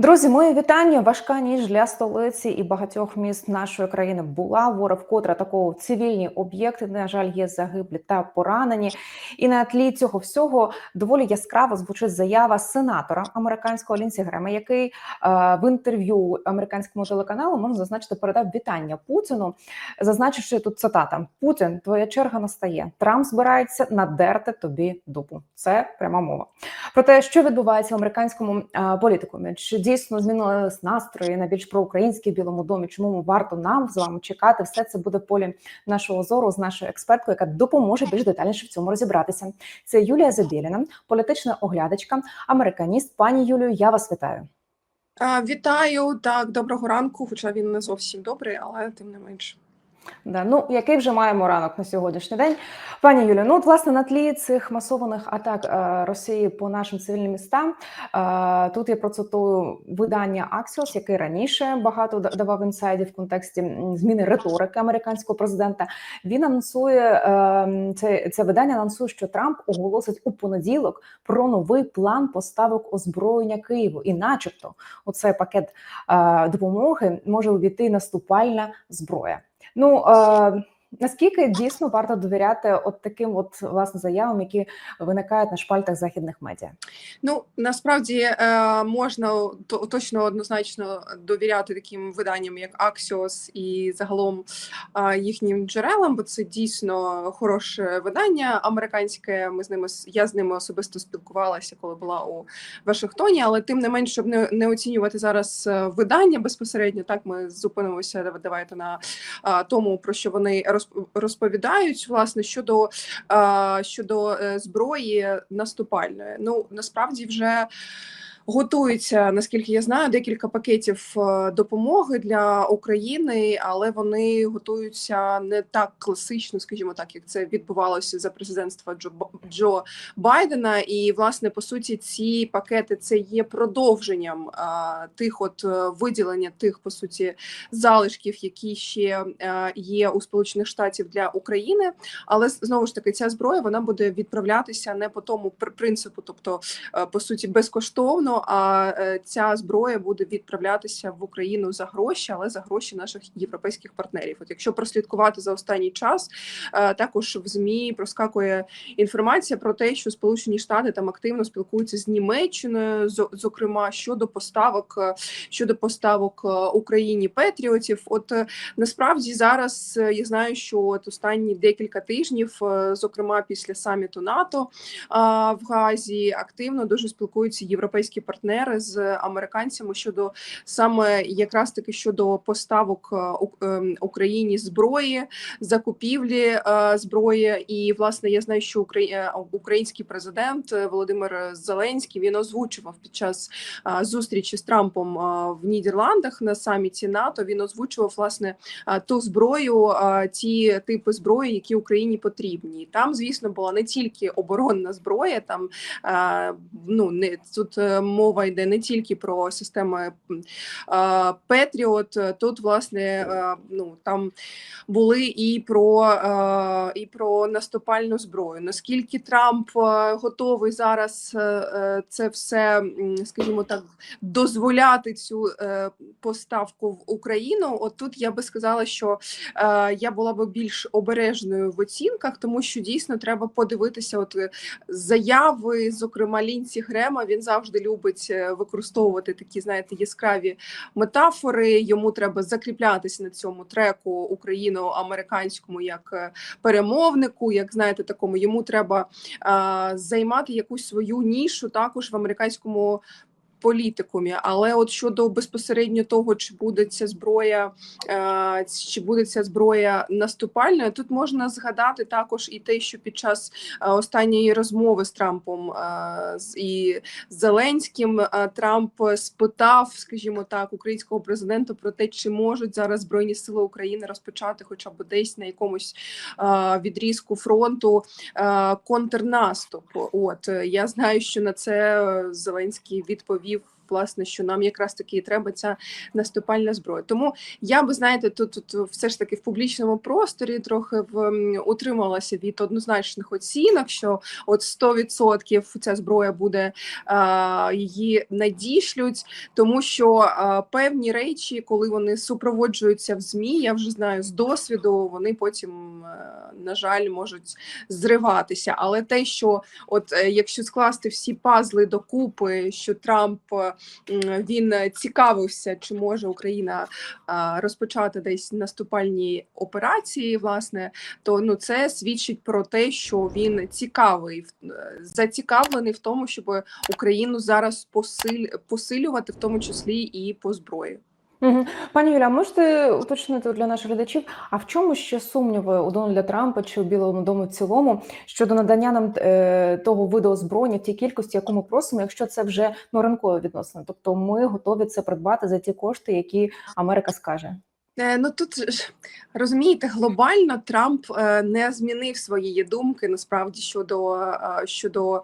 Друзі, мої вітання. Важка ніч для столиці і багатьох міст нашої країни була. Ворог вкотре атакував цивільні об'єкти. На жаль, є загиблі та поранені. І на тлі цього всього доволі яскраво звучить заява сенатора американського Лінсі Грема, який е, в інтерв'ю американському телеканалу можна зазначити передав вітання Путіну, зазначивши тут цитата: Путін, твоя черга настає. Трамп збирається надерти тобі дупу. Це пряма мова. Про те, що відбувається в американському е, політикумі, чи дійсно змінились настрої на більш проукраїнській білому домі? Чому варто нам з вами чекати? Все це буде в полі нашого зору з нашою експерткою, яка допоможе більш детальніше в цьому розібратися. Це Юлія Забєліна, політична оглядачка, американіст. Пані Юлію, я вас вітаю. Вітаю так, доброго ранку. Хоча він не зовсім добрий, але тим не менше. Да, ну який вже маємо ранок на сьогоднішній день, пані Юлі. Ну от власне на тлі цих масованих атак е, Росії по нашим цивільним містам. Е, тут я процитую видання Axios, який раніше багато давав інсайдів в контексті зміни риторики американського президента. Він анонсує е, це, це видання анонсує, що Трамп оголосить у понеділок про новий план поставок озброєння Києву, і, начебто, у цей пакет е, допомоги може увійти наступальна зброя. Ну наскільки дійсно варто довіряти от таким от власне заявам, які виникають на шпальтах західних медіа? Ну насправді е, можна точно однозначно довіряти таким виданням, як Axios і загалом е, їхнім джерелам, бо це дійсно хороше видання американське. Ми з ними я з ними особисто спілкувалася, коли була у Вашингтоні. Але тим не менш, щоб не, не оцінювати зараз е, видання безпосередньо, так ми зупинимося дав- давайте на тому, про що вони розповідають, власне щодо щодо е, зброї наступальної. Ну насправді вже. Готується, наскільки я знаю, декілька пакетів е, допомоги для України, але вони готуються не так класично, скажімо так, як це відбувалося за президентства Джо Джо Байдена. І власне по суті, ці пакети це є продовженням е, тих, от е, виділення тих по суті залишків, які ще е, є у Сполучених Штатів для України. Але знову ж таки, ця зброя вона буде відправлятися не по тому пр- принципу, тобто по суті безкоштовно. А е, ця зброя буде відправлятися в Україну за гроші, але за гроші наших європейських партнерів. От якщо прослідкувати за останній час, е, також в змі проскакує інформація про те, що Сполучені Штати там активно спілкуються з Німеччиною, зо- зокрема щодо поставок е, щодо поставок Україні Петріотів. От насправді зараз я знаю, що от останні декілька тижнів, зокрема після саміту НАТО в Газі, активно дуже спілкуються європейські партнери з американцями щодо саме якраз таки щодо поставок е, ем, Україні зброї, закупівлі е, зброї. І власне я знаю, що Украї- е, український президент е, Володимир Зеленський він озвучував під час зустрічі з Трампом в Нідерландах на саміті НАТО. Він озвучував власне ту зброю, ті типи зброї, які Україні потрібні. Там, звісно, була не тільки оборонна зброя, там ну не тут е, мова йде не тільки про системи Петріот. Тут власне ну там були і про е, і про наступальну зброю. Наскільки Трамп е, готовий зараз е, е, це все, скажімо так, дозволяти цю е, поставку в Україну? От тут я би сказала, що е, я була би більш обережною в оцінках, тому що дійсно треба подивитися, от е, заяви, зокрема Лінці Грема, він завжди любить е, використовувати такі, знаєте, яскраві метафори. Йому треба закріплятися на цьому треку україно-американському як е, перемовнику, як знаєте, такому йому треба а, займати якусь свою нішу також в американському. Політикумі, але от щодо безпосередньо того, чи буде ця зброя, е, чи буде ця зброя наступальною, тут можна згадати також і те, що під час е, останньої розмови з Трампом е, і Зеленським Трамп спитав, скажімо так, українського президента про те, чи можуть зараз збройні сили України розпочати, хоча б десь на якомусь відрізку фронту контрнаступ. От я знаю, що на це Зеленський відповів you власне, що нам якраз таки і треба ця наступальна зброя. Тому я би знаєте, тут, тут все ж таки в публічному просторі трохи в утрималася від однозначних оцінок, що от 100% ця зброя буде а, її надішлють, тому що а, певні речі, коли вони супроводжуються в змі, я вже знаю з досвіду, вони потім, е, на жаль, можуть зриватися. Але те, що от е, якщо скласти всі пазли докупи, що Трамп е, він цікавився, чи може Україна розпочати десь наступальні операції, власне, то ну це свідчить про те, що він цікавий е, зацікавлений в тому, щоб Україну зараз посиль, посилювати, в тому числі і по зброї. Пані Юля, можете уточнити для наших глядачів, а в чому ще сумніви у Дональда Трампа чи у Білому дому в цілому щодо надання нам е, того виду озброєння в тій кількості, яку ми просимо, якщо це вже ну, ринкове відносини? Тобто ми готові це придбати за ті кошти, які Америка скаже. Е, Ну тут ж, розумієте, глобально Трамп е, не змінив своєї думки насправді щодо е, щодо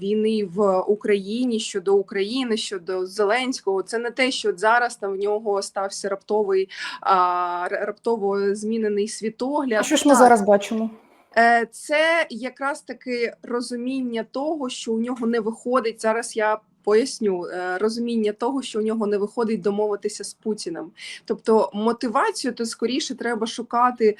війни в Україні, щодо України, щодо Зеленського. Це не те, що зараз там в нього стався раптовий раптово змінений світогляд. А що ж ми зараз бачимо? Це якраз таки розуміння того, що у нього не виходить. Зараз я поясню е, розуміння того, що у нього не виходить домовитися з Путіним. Тобто мотивацію то скоріше треба шукати,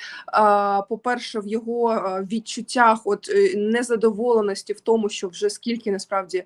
по-перше, в його е, відчуттях от е, незадоволеності в тому, що вже скільки насправді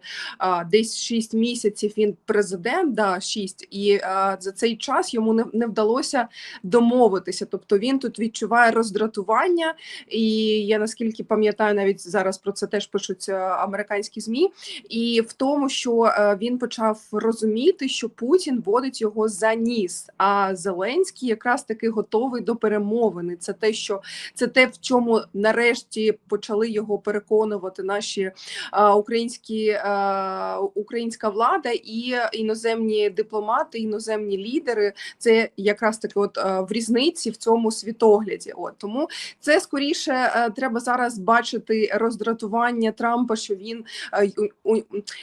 десь 6 місяців він президент, да, 6, і за цей час йому не, вдалося домовитися. Тобто він тут відчуває роздратування, і я наскільки пам'ятаю, навіть зараз про це теж пишуть е, американські змі, і в тому, що е, він почав розуміти, що Путін водить його за ніс. А Зеленський якраз таки готовий до перемовини. Це те, що це те, в чому нарешті почали його переконувати наші е, українські е, українська влада і іноземні дипломати, іноземні лідери. Це якраз таки, от в різниці в цьому світогляді. От тому це скоріше треба зараз бачити роздратування Трампа, що він у-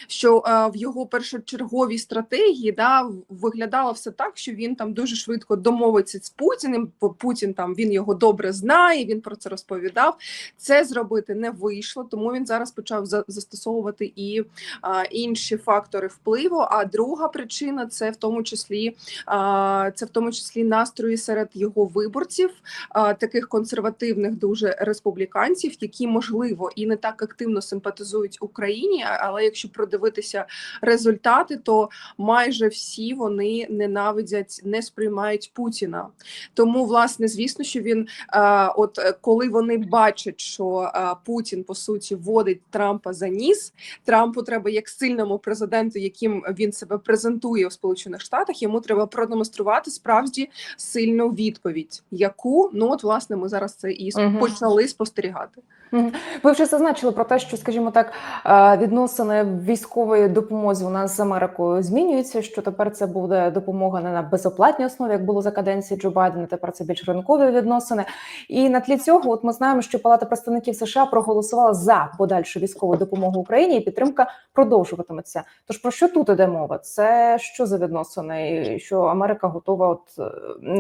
що в його першочерговій стратегії да виглядало все так, що він там дуже швидко домовиться з Путіним. бо Путін там він його добре знає. Він про це розповідав. Це зробити не вийшло, тому він зараз почав за- застосовувати і а, інші фактори впливу. А друга причина це в тому числі а, це в тому числі настрої серед його виборців, а, таких консервативних дуже республіканців, які можливо і не так активно симпатизують Україні. Але якщо продивитися результати, то майже всі вони ненавидять, не сприймають Путіна. Тому, власне, звісно, що він е, от е, коли вони бачать, що е, Путін по суті водить Трампа за ніс, Трампу треба як сильному президенту, яким він себе презентує в Сполучених Штатах, йому треба продемонструвати справді сильну відповідь, яку ну от власне ми зараз це і Мгм. почали спостерігати. Ви вже зазначили про те, що, скажімо так, е, відносини військової допомозі у нас з Америкою змінюються. Що тепер це буде допомога не на безоплатній основі, як було за каденції Джо Байдена. Тепер це більш ринкові відносини. І на тлі цього, от ми знаємо, що Палата представників США проголосувала за подальшу військову допомогу Україні, і підтримка продовжуватиметься. Тож про що тут іде мова? Це що за відносини? І Що Америка готова, от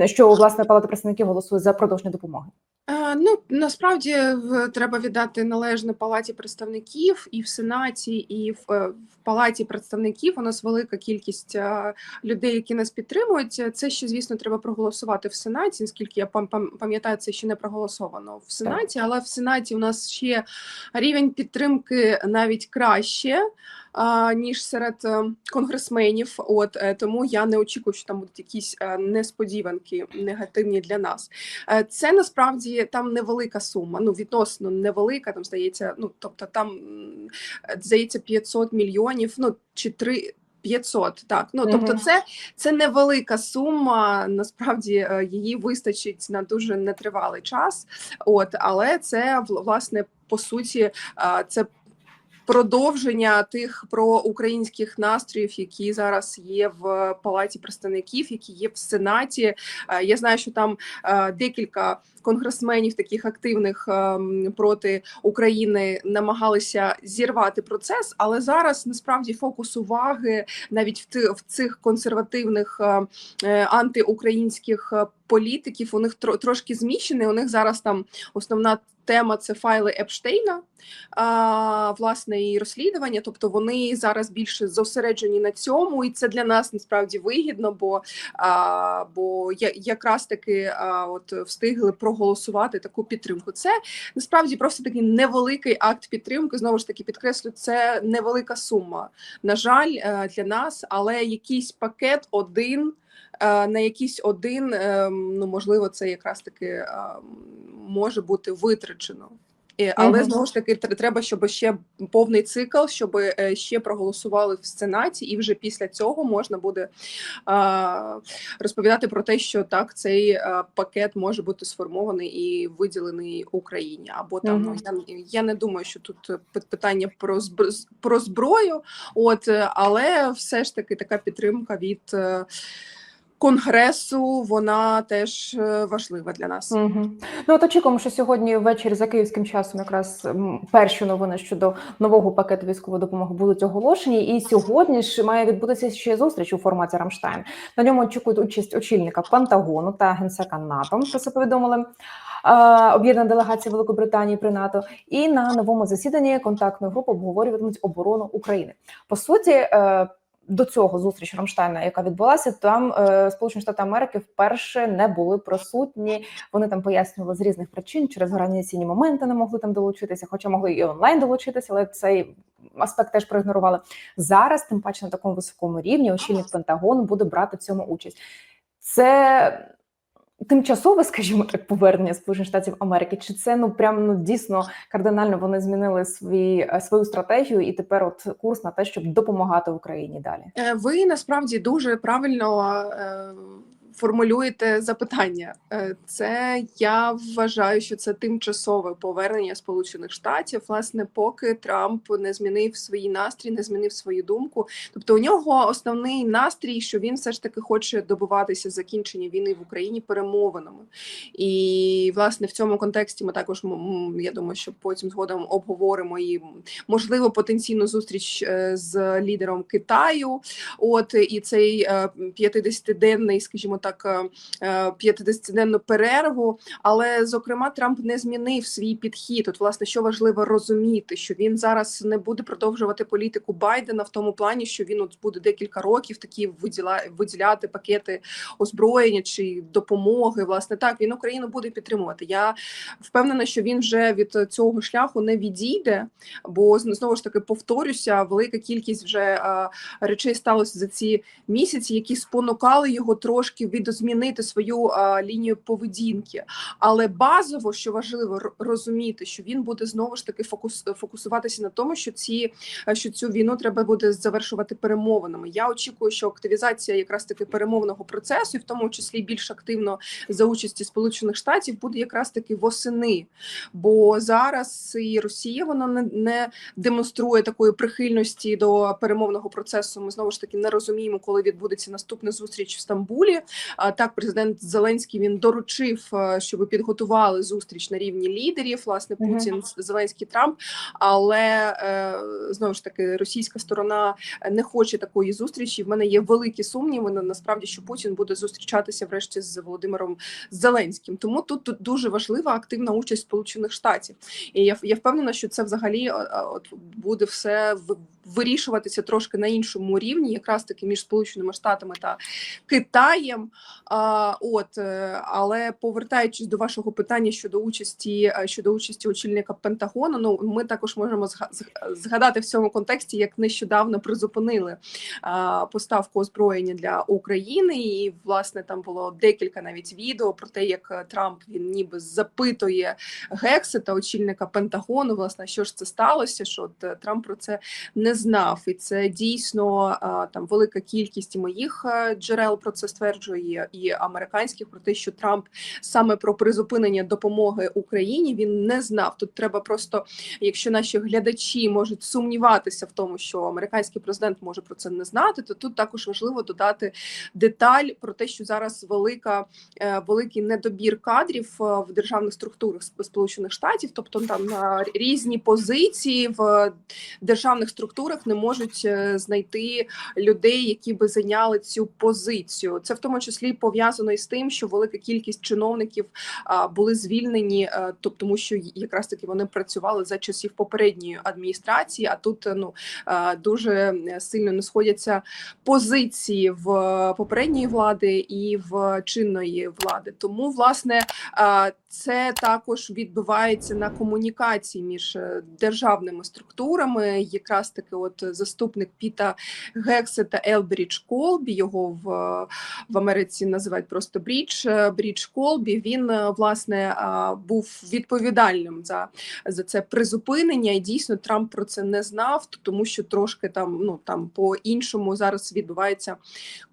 е, що власне Палата представників голосує за продовження допомоги? Е, Ну насправді треба віддати належне палаті представників і в сенаті, і в, е, палаті представників. У нас велика кількість е, людей, які нас підтримують. Це ще звісно треба проголосувати в сенаті. Наскільки я пам- пам- пам'ятаю, це ще не проголосовано в сенаті, але в сенаті у нас ще рівень підтримки навіть краще. Ніж серед е, конгресменів, от е, тому я не очікую, що там будуть якісь несподіванки негативні для нас. Це насправді там невелика сума. Ну відносно невелика. Там здається, ну тобто там здається 500 мільйонів. Ну чи три. 500, так ну тобто, це це невелика сума. Насправді е, її вистачить на дуже нетривалий час. От але це вл- власне по суті, е, це продовження тих проукраїнських настроїв, які зараз є в палаті представників, які є в сенаті. Е, Я знаю, що там е, декілька конгресменів, таких активних ем, проти України, намагалися зірвати процес, але зараз насправді фокус уваги навіть в цих консервативних е, е, антиукраїнських е, політиків у них тро- трошки зміщений. У них зараз там основна тема це файли Епштейна, а, власне, і розслідування. Тобто вони зараз більше зосереджені на цьому, і це для нас насправді вигідно, бо, а, бо я, якраз таки а, от встигли проголосувати таку підтримку. Це насправді просто такий невеликий акт підтримки. Знову ж таки, підкреслю, це невелика сума. На жаль, е, для нас, але якийсь пакет один. Е, На якийсь один, ем, ну можливо, це якраз таки ем, може бути витрачено. Е, Але знову ж таки тр- треба, щоб ще повний цикл, щоб е, ще проголосували в сенаті, і вже після цього можна буде а, розповідати про те, що так цей е, пакет може бути сформований і виділений Україні. Або там ну, я, я не думаю, що тут е, питання про про зброю, от е, але все ж таки така підтримка від. Конгресу вона теж е, важлива для нас. Угу. Ну от очікуємо, що сьогодні ввечері за київським часом якраз перші новини щодо нового пакету військової допомоги будуть оголошені. І сьогодні ж має відбутися ще зустріч у форматі Рамштайн. На ньому очікують участь очільника Пентагону та генсека НАТО. Про це повідомили. Об'єднана делегація Великобританії при НАТО, і на новому засіданні контактної групи обговорюватимуть оборону України. По суті, е, до цього зустріч Рамштайна, яка відбулася, там е, Сполучені Штати Америки вперше не були присутні. Вони там пояснювали з різних причин через організаційні моменти не могли там долучитися, хоча могли і онлайн долучитися, але цей аспект теж проігнорували. Зараз, тим паче на такому високому рівні, очільник Пентагону буде брати в цьому участь. Це тимчасове, скажімо так, повернення Сполучених Штатів Америки, чи це ну прям ну дійсно кардинально вони змінили свій е, свою стратегію, і тепер от курс на те, щоб допомагати Україні далі. Е, Ви насправді дуже правильно е, формулюєте запитання. Е, Це я вважаю, що це тимчасове повернення Сполучених Штатів, власне, поки Трамп не змінив свій настрій, не змінив свою думку. Тобто, у нього основний настрій, що він все ж таки хоче добиватися закінчення війни в Україні перемовинами. І власне в цьому контексті ми також я думаю, що потім згодом обговоримо і можливо потенційну зустріч е, з лідером Китаю. От і цей е, 50-денний, скажімо так, е, е, 50-денну перерву. Але зокрема, Трамп не змінив свій підхід. От, власне, що важливо розуміти, що він зараз не буде продовжувати політику Байдена в тому плані, що він от буде декілька років такі виділа, виділяти пакети озброєння чи допомоги. Власне, так він Україну буде підтримувати. Я впевнена, що він вже від цього шляху не відійде, бо знову ж таки повторюся, велика кількість вже е, речей сталося за ці місяці, які спонукали його трошки відозмінити свою е, лінію поведінки. Але базово, що важливо розуміти, що він буде знову ж таки фокус фокусуватися на тому, що ці що цю війну треба буде завершувати перемовинами. Я очікую, що активізація якраз таки перемовного процесу, і в тому числі більш активно за участі Сполучених Штатів, буде якраз таки восени. Бо зараз і Росія вона не, не демонструє такої прихильності до перемовного процесу. Ми знову ж таки не розуміємо, коли відбудеться наступна зустріч в Стамбулі. Так, президент Зеленський він доручив, е, щоб підготували зустріч на рівні лідерів, власне. Путін, Зеленський, Трамп. Але е, знову ж таки, російська сторона не хоче такої зустрічі. В мене є великі сумніви на насправді, що Путін буде зустрічатися врешті з Володимиром Зеленським. Тому тут, тут дуже важлива активна участь Сполучених Штатів. І я, я впевнена, що це взагалі е, от буде все в- вирішуватися трошки на іншому рівні, якраз таки між Сполученими Штатами та Китаєм. А, от, е, але повертаючись до вашого питання щодо участі е, щодо участі очільника Пентагону, ну ми також можемо зга- згадати в цьому контексті, як нещодавно призупинили а, поставку озброєння для України, і власне там було декілька навіть відео про те, як Трамп він ніби запитує Гексета, очільника Пентагону, власне, що ж це сталося, що от е, Трамп про це не знав, і це дійсно там велика кількість моїх джерел про це стверджує, і американських про те, що Трамп саме про призупинення допомоги Україні він не знав. Тут треба просто, якщо наші глядачі можуть сумніватися в тому, що американський президент може про це не знати, то тут також важливо додати деталь про те, що зараз велика е, великий недобір кадрів е, в державних структурах Сполучених Штатів, тобто там на різні позиції в державних структурах не можуть е, знайти людей, які би зайняли цю позицію. Це в тому числі пов'язано із тим, що велика кількість чиновників були звільнені, тобто тому, що якраз таки вони працювали за часів попередньої адміністрації. А тут е, ну дуже сильно не сходяться позиції в попередньої влади і в чинної влади. Тому власне це також відбувається на комунікації між е, державними структурами. Якраз таки, от заступник Піта Гексе та Елбрідж Колбі його в, в Америці називають просто Брідж. е, Брідж Колбі. Він е, власне був відповідальним за, за це призупинення, і дійсно Трамп про це не знав, тому що трошки там ну там по іншому зараз відбувається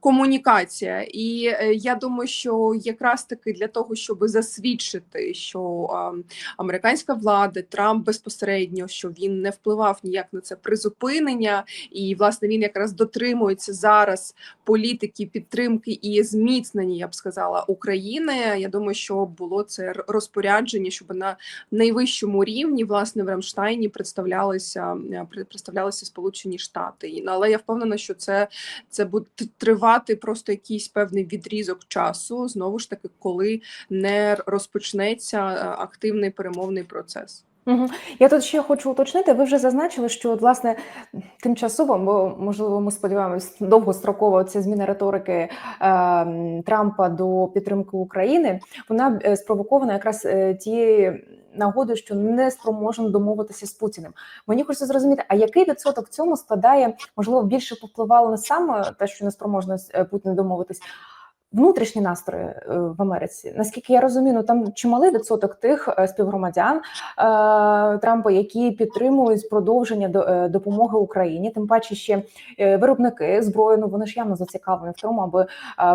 комунікація. І е, я думаю, що якраз таки для того, щоб засвідчити, що а, американська влада Трамп безпосередньо що він не впливав ніяк на це призупинення, і власне він якраз дотримується зараз політики підтримки і зміцнення, я б сказала, України. Я думаю, що було це розпорядження, щоб на найвищому рівні власне в Рамштайні представлялися представлялися Сполучені Штати. Але я впевнена, що це, це буде тривати просто якийсь певний відрізок часу, знову ж таки, коли не розпочнеться е, активний перемовний процес. Мгм. Я тут ще хочу уточнити. Ви вже зазначили, що от, власне тимчасово, бо можливо, ми сподіваємось, довгостроково ця зміна риторики е, Трампа до підтримки України. Вона е, спровокована якраз е, тією нагодою, що не спроможемо домовитися з Путіним. Мені хочеться зрозуміти, а який відсоток цьому складає, можливо, більше повпливало не саме те, що не спроможно е, домовитись. Внутрішні настрої е, в Америці, наскільки я розумію, ну там чималий відсоток тих е, співгромадян, е, Трампа, які підтримують продовження до, допомоги Україні, тим паче ще виробники зброї. Ну вони ж явно зацікавлені в тому, аби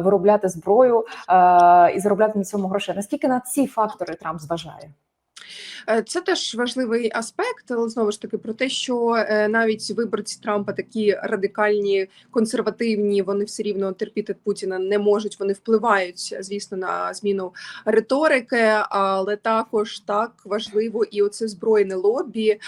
виробляти зброю і заробляти на цьому грошей. Наскільки на ці фактори Трамп зважає? Е, Це теж важливий аспект, але знову ж таки про те, що е, навіть виборці Трампа такі радикальні, консервативні, вони все рівно терпіти Путіна не можуть. Вони впливають, звісно, на зміну риторики, але також так важливо і оце збройне лобі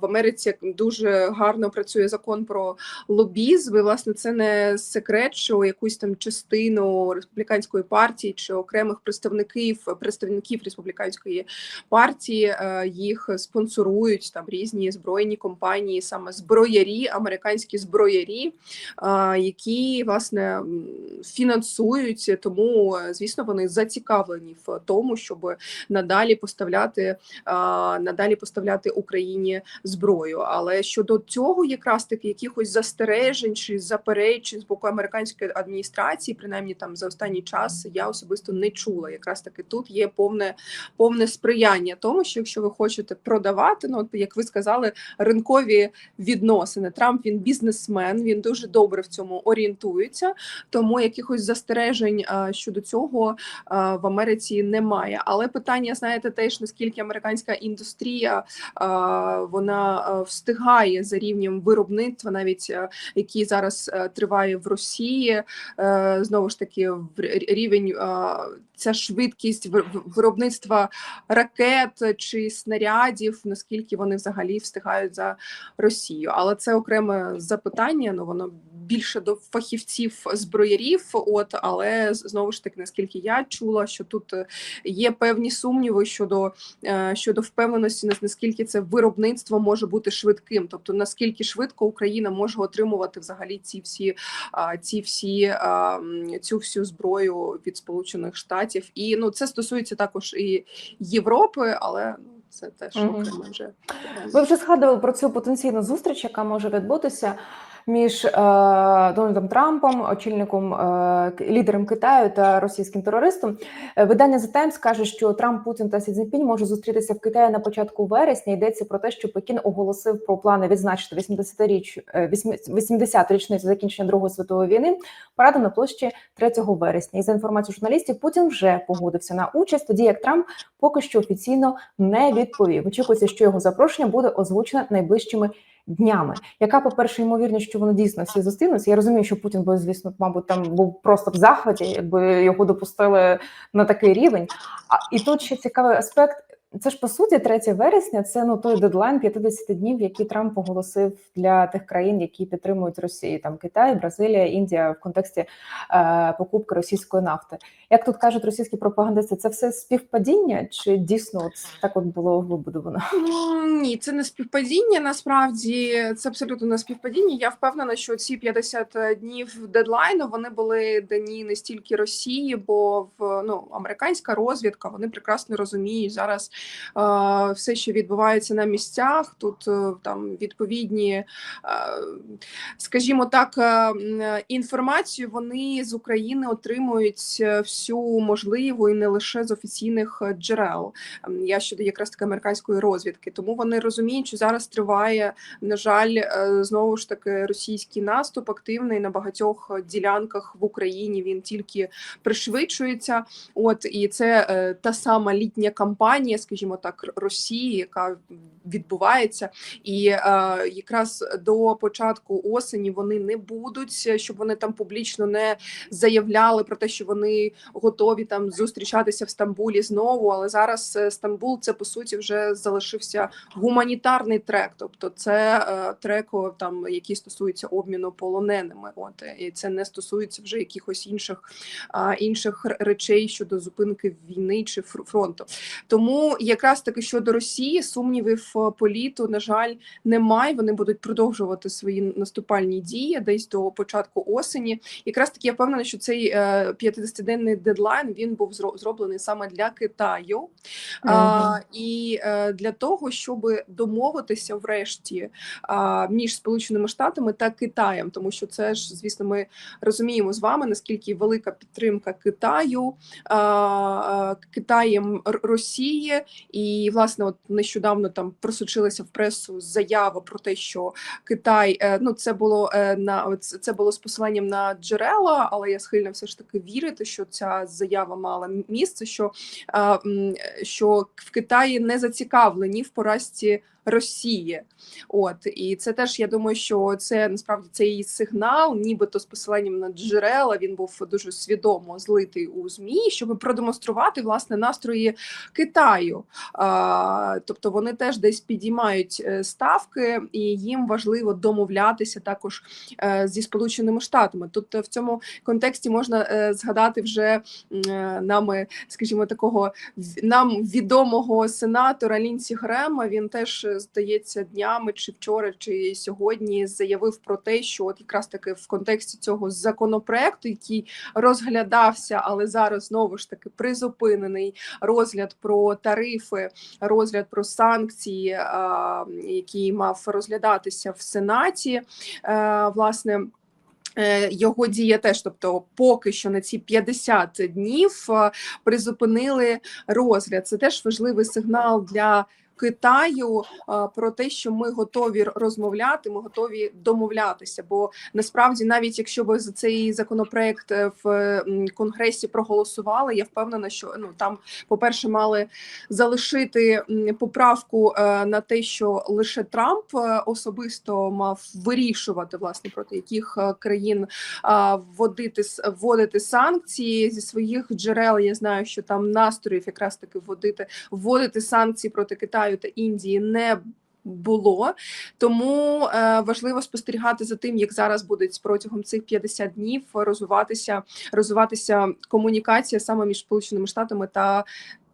в Америці. Дуже гарно працює закон про лобізм. І, власне, це не секрет, що якусь там частину республіканської партії чи окремих представників представників республіканської партії е, їх спонсорують там різні збройні компанії, саме зброярі, американські зброярі, е, які власне фінансують. Тому, е, звісно, вони зацікавлені в тому, щоб надалі поставляти надалі поставляти Україні зброю. Але щодо цього, якраз таки якихось застережень чи заперечень з боку американської адміністрації, принаймні там за останній час, я особисто не чула. Якраз таки тут є повне повне сприяння тому, що якщо ви хочете продавати, ну от як ви сказали, ринкові відносини. Трамп він бізнесмен, він дуже добре в цьому орієнтується. Тому якихось застережень щодо цього в Америці немає. Але питання, знаєте, теж наскільки американська індустрія вона встигає за рівнем виробництва, навіть який зараз триває в Росії, Е, знову ж таки в рівень ця швидкість вир- виробництва ракет чи снарядів, наскільки вони взагалі встигають за Росію. Але це окреме запитання. Ну воно більше до фахівців зброярів. От але знову ж таки, наскільки я чула, що тут е, є певні сумніви щодо, е, щодо впевненості, нас- наскільки це виробництво може бути швидким, тобто наскільки швидко Україна може отримувати взагалі ці всі ці всі цю всю зброю від Сполучених Штатів, і ну це стосується також і Європи, але ну це теж окремо вже Ви вже згадували про цю потенційну зустріч, яка може відбутися. Між е, Дональдом Трампом, очільником е, лідером Китаю та російським терористом. Е, Видання The Times каже, що Трамп, Путін та Сі Цзіньпінь можуть зустрітися в Китаї на початку вересня. Йдеться про те, що Пекін оголосив про плани відзначити 80-річ, е, 80 річницю закінчення Другої світової війни парадом на площі 3 вересня. І за інформацією журналістів, Путін вже погодився на участь, тоді як Трамп поки що офіційно не відповів. Очікується, що його запрошення буде озвучене найближчими днями. Яка, по-перше, ймовірність, що вони дійсно всі зустрінуться? Я розумію, що Путін би, звісно, мабуть, там був просто в захваті, якби його допустили на такий рівень. А і тут ще цікавий аспект. Це ж по суті 3 вересня. Це ну той дедлайн 50 днів, який Трамп оголосив для тих країн, які підтримують Росію, там Китай, Бразилія, Індія в контексті е, покупки російської нафти. Як тут кажуть російські пропагандисти, це все співпадіння, чи дійсно от так от було вибудовано? Ну, ні, це не співпадіння. Насправді це абсолютно не співпадіння. Я впевнена, що ці 50 днів дедлайну вони були дані не стільки Росії, бо в ну американська розвідка вони прекрасно розуміють зараз е, все, що відбувається на місцях. Тут е, там відповідні, е, скажімо так, е, інформацію вони з України отримують е, всю можливу і не лише з офіційних е, джерел. Ем, Я щодо якраз таки американської розвідки, тому вони розуміють, що зараз триває, на жаль, е, знову ж таки російський наступ активний на багатьох е, ділянках в Україні. Він тільки пришвидшується. От і це е, та сама літня кампанія, скажімо так, Росії, яка відбувається, і е, якраз до початку осені вони не будуть, е, щоб вони там публічно не заявляли про те, що вони готові там зустрічатися в Стамбулі знову. Але зараз е, Стамбул це по суті вже залишився гуманітарний трек, тобто це е, трек там, який стосується обміну полоненими. От е, і це не стосується вже якихось інших а, інших речей щодо зупинки війни чи фронту. Тому якраз таки щодо Росії сумнівів е, політу, на жаль, немає. Вони будуть продовжувати свої наступальні дії десь до початку осені. Якраз таки я впевнена, що цей е, 50-денний дедлайн він був зро- зроблений саме для Китаю. А, і е, для того, щоб домовитися врешті а, між Сполученими Штатами та Китаєм, тому що це ж, звісно, ми розуміємо з вами наскільки велика підтримка Китаю а, Китаєм Росії, і власне, от нещодавно там просочилася в пресу заява про те, що Китай, е, ну це було е, на це було з посиланням на джерела, але я схильна все ж таки вірити, що ця заява мала місце. Що що в Китаї не зацікавлені в поразці Росії. От і це теж я думаю, що це насправді цей сигнал, нібито з посиланням на джерела, він був дуже свідомо злитий у змі, щоб продемонструвати власне настрої Китаю. А, тобто вони теж десь підіймають е, ставки, і їм важливо домовлятися також е, зі сполученими штатами. Тут е, в цьому контексті можна згадати вже нами, скажімо, такого нам відомого сенатора Лінсі Грема. Він теж здається днями, чи вчора, чи сьогодні заявив про те, що от якраз таки в контексті цього законопроекту, який розглядався, але зараз знову ж таки призупинений розгляд про тарифи, розгляд про санкції, який мав розглядатися в Сенаті. Е, Власне. е, Його дія теж, тобто, поки що на ці 50 днів е, призупинили розгляд. Це теж важливий сигнал для Китаю е, про те, що ми готові розмовляти, ми готові домовлятися. Бо насправді, навіть якщо ви за цей законопроект е, в конгресі проголосували, я впевнена, що ну там, по-перше, мали залишити поправку е, на те, що лише Трамп особисто мав вирішувати власне проти яких країн вводити вводити санкції зі своїх джерел. Я знаю, що там настроїв якраз таки вводити вводити санкції проти Китаю та Індії не було. Тому е, важливо спостерігати за тим, як зараз будуть протягом цих 50 днів розвиватися розвиватися комунікація саме між Сполученими Штатами та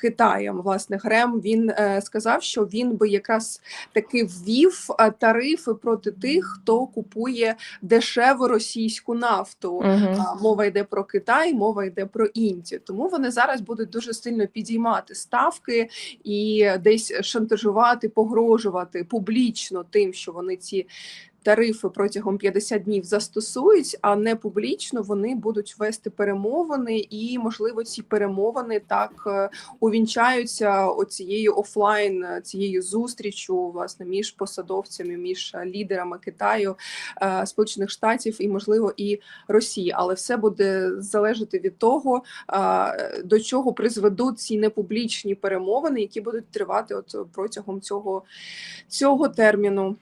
Китаєм. Власне, Грем він е, сказав, що він би якраз таки ввів е, тарифи проти тих, хто купує дешеву російську нафту. А, Мова йде про Китай, мова йде про Індію. Тому вони зараз будуть дуже сильно підіймати ставки і десь шантажувати, погрожувати публічно тим, що вони ці тарифи протягом 50 днів застосують, а не публічно вони будуть вести перемовини, і можливо ці перемовини так е, увінчаються оцією офлайн е, цією зустрічю власне між посадовцями, між е, лідерами Китаю, Сполучених Штатів і можливо і Росії. Але все буде залежати від того, до чого призведуть ці непублічні перемовини, які будуть тривати от протягом цього, цього терміну.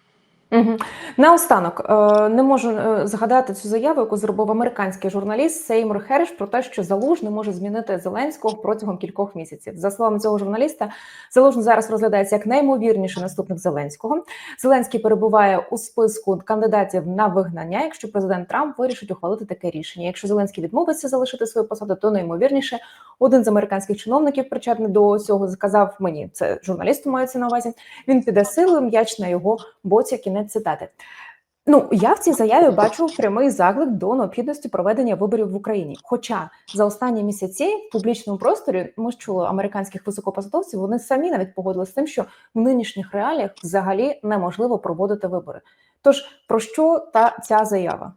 Угу. Наостанок е, не можу е, згадати цю заяву, яку зробив американський журналіст Сеймур Херш про те, що Залужний може змінити Зеленського протягом кількох місяців. За словами цього журналіста, Залужний зараз розглядається як наймовірніший наступник Зеленського. Зеленський перебуває у списку кандидатів на вигнання, якщо президент Трамп вирішить ухвалити таке рішення. Якщо Зеленський відмовиться залишити свою посаду, то наймовірніше один з американських чиновників, причетний до цього, сказав мені. Це журналісту мається на увазі. Він піде силою, м'яч на його боці. Кінець цитати. Ну я в цій заяві бачу прямий заклик до необхідності проведення виборів в Україні. Хоча за останні місяці в публічному просторі ми ж чули американських високопосадовців, вони самі навіть погодилися з тим, що в нинішніх реаліях взагалі неможливо проводити вибори. Тож про що та ця заява?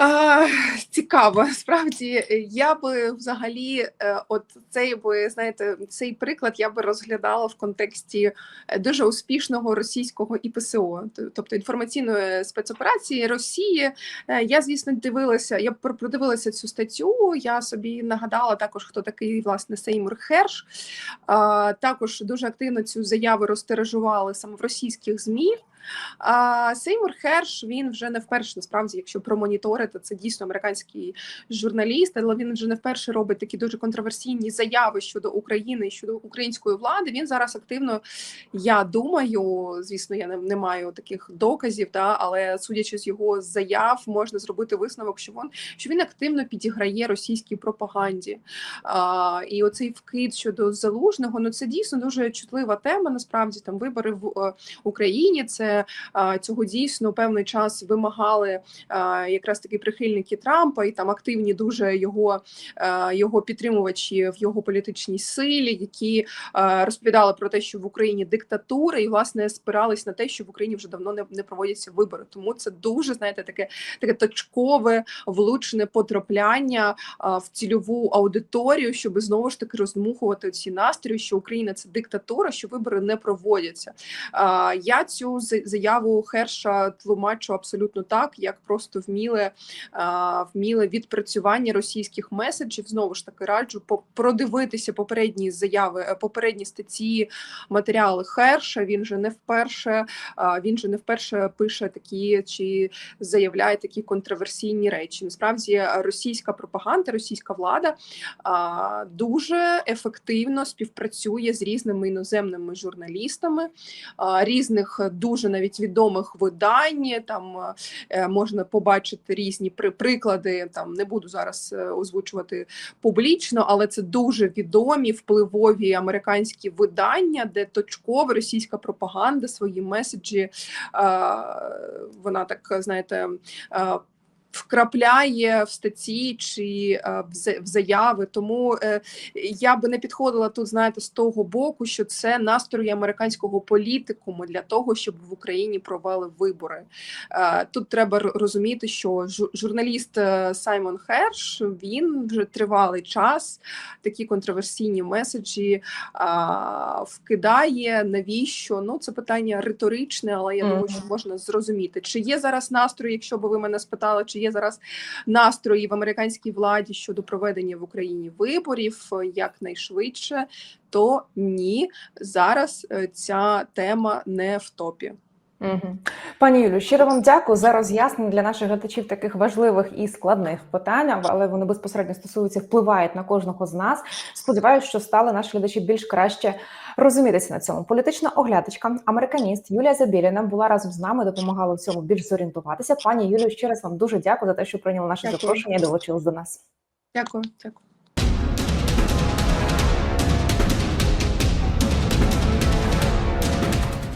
А, цікаво, справді я би взагалі, е, от цей би знаєте, цей приклад я би розглядала в контексті е, дуже успішного російського ІПСО, тобто інформаційної спецоперації Росії. Е, Я звісно дивилася, я пр- продивилася цю статтю. Я собі нагадала також, хто такий власне Сеймур Херш. Також дуже активно цю заяву розтиражували саме в російських змі. Сеймур Херш він вже не вперше насправді, якщо промоніторити, це дійсно американський журналіст, але він вже не вперше робить такі дуже контроверсійні заяви щодо України щодо української влади. Він зараз активно, я думаю, звісно, я не, не маю таких доказів, да, але судячи з його заяв, можна зробити висновок, що він що він активно підіграє російській пропаганді. А, і оцей вкид щодо залужного, ну це дійсно дуже чутлива тема. Насправді там вибори в е, Україні. Це а, цього дійсно певний час вимагали якраз таки прихильники Трампа, і там активні дуже його, його підтримувачі в його політичній силі, які розповідали про те, що в Україні диктатура, і власне спирались на те, що в Україні вже давно не, не проводяться вибори. Тому це дуже знаєте, таке таке точкове влучне потрапляння в цільову аудиторію, щоб знову ж таки роздмухувати ці настрої, що Україна це диктатура, що вибори не проводяться. Я цю за- заяву Херша тлумачу абсолютно так, як просто вміле, вміле відпрацювання російських меседжів. Знову ж таки раджу продивитися попередні заяви, е, попередні статті, матеріали Херша. Він же не вперше, він же не вперше пише такі чи заявляє такі контроверсійні речі. Насправді е, російська пропаганда, російська влада дуже ефективно співпрацює з різними іноземними журналістами різних е, дуже навіть відомих видань. Там е, можна побачити різні приклади. Там не буду зараз е, озвучувати публічно, але це дуже відомі впливові американські видання, де точково російська пропаганда свої меседжі е, вона так знаєте. Вкрапляє в статті чи е, в заяви, тому е, я би не підходила тут, знаєте, з того боку, що це настрої американського політикуму для того, щоб в Україні провели вибори. Е, Тут треба розуміти, що жу- журналіст Саймон Херш він вже тривалий час такі контроверсійні меседжі вкидає. Навіщо? Ну це питання риторичне, але я думаю, що можна зрозуміти, чи є зараз настрої, якщо б ви мене спитали, чи є зараз настрої в американській владі щодо проведення в Україні виборів е, якнайшвидше, то ні, зараз е, ця тема не в топі. Угу. Пані Юлю, щиро вам дякую за роз'яснення для наших глядачів таких важливих і складних питань, але вони безпосередньо стосуються, впливають на кожного з нас. Сподіваюсь, що стали наші глядачі більш краще розумітися на цьому. Політична оглядачка, американіст Юлія Забіліна була разом з нами, допомагала в цьому більш зорієнтуватися. Пані Юлію, ще раз вам дуже дякую за те, що прийняли наше Дякую. запрошення і долучились до нас. Дякую, дякую.